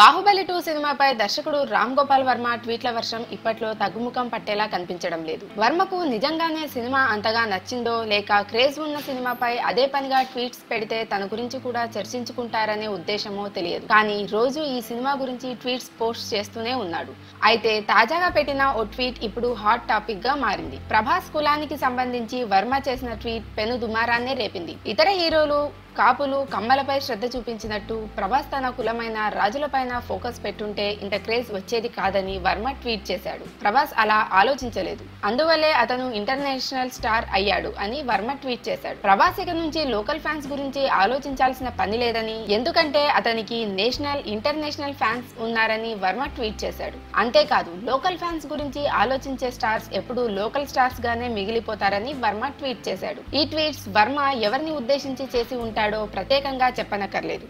Baahubali two సినిమాపై దర్శకుడు రామ్ గోపాల్ వర్మ ట్వీట్ల వర్షం ఇప్పట్లో తగ్గుముఖం పట్టేలా కనిపించడం లేదు. వర్మకు నిజంగానే సినిమా అంతగా నచ్చిందో లేక క్రేజ్ ఉన్న సినిమాపై అదే పనిగా ట్వీట్స్ పెడితే తన గురించి కూడా చర్చించుకుంటారనే ఉద్దేశమో తెలియదు. కానీ రోజు ఈ సినిమా గురించి ట్వీట్స్ పోస్ట్ చేస్తూనే ఉన్నాడు. అయితే తాజాగా పెట్టిన ఓ ట్వీట్ ఇప్పుడు హాట్ టాపిక్గా మారింది. ప్రభాస్ కులానికి సంబంధించి వర్మ చేసిన ట్వీట్ పెను దుమారాన్నే రేపింది. ఇతర హీరోలు కాపులు కమ్మలపై శ్రద్ధ చూపించినట్టు ప్రభాస్ తన కులమైన రాజులపైన ఫోకస్ పెట్టుంటే ఇంత క్రేజ్ వచ్చేది కాదని వర్మ ట్వీట్ చేశాడు. ప్రభాస్ అలా ఆలోచించలేదు. అందువల్లే అతను ఇంటర్నేషనల్ స్టార్ అయ్యాడు అని వర్మ ట్వీట్ చేశాడు. ప్రభాస్ ఇక నుంచి లోకల్ ఫ్యాన్స్ గురించి ఆలోచించాల్సిన పని లేదని ఎందుకంటే అతనికి నేషనల్ ఇంటర్నేషనల్ ఫ్యాన్స్ ఉన్నారని వర్మ ట్వీట్ చేశాడు. అంతేకాదు లోకల్ ఫ్యాన్స్ గురించి ఆలోచించే స్టార్స్ ఎప్పుడూ లోకల్ స్టార్స్ గానే మిగిలిపోతారని వర్మ ట్వీట్ చేశాడు. ఈ ట్వీట్స్ వర్మ ఎవరిని ఉద్దేశించి చేసి ఉంటాడు? ప్రత్యేకంగా చెప్పనక్కర్లేదు.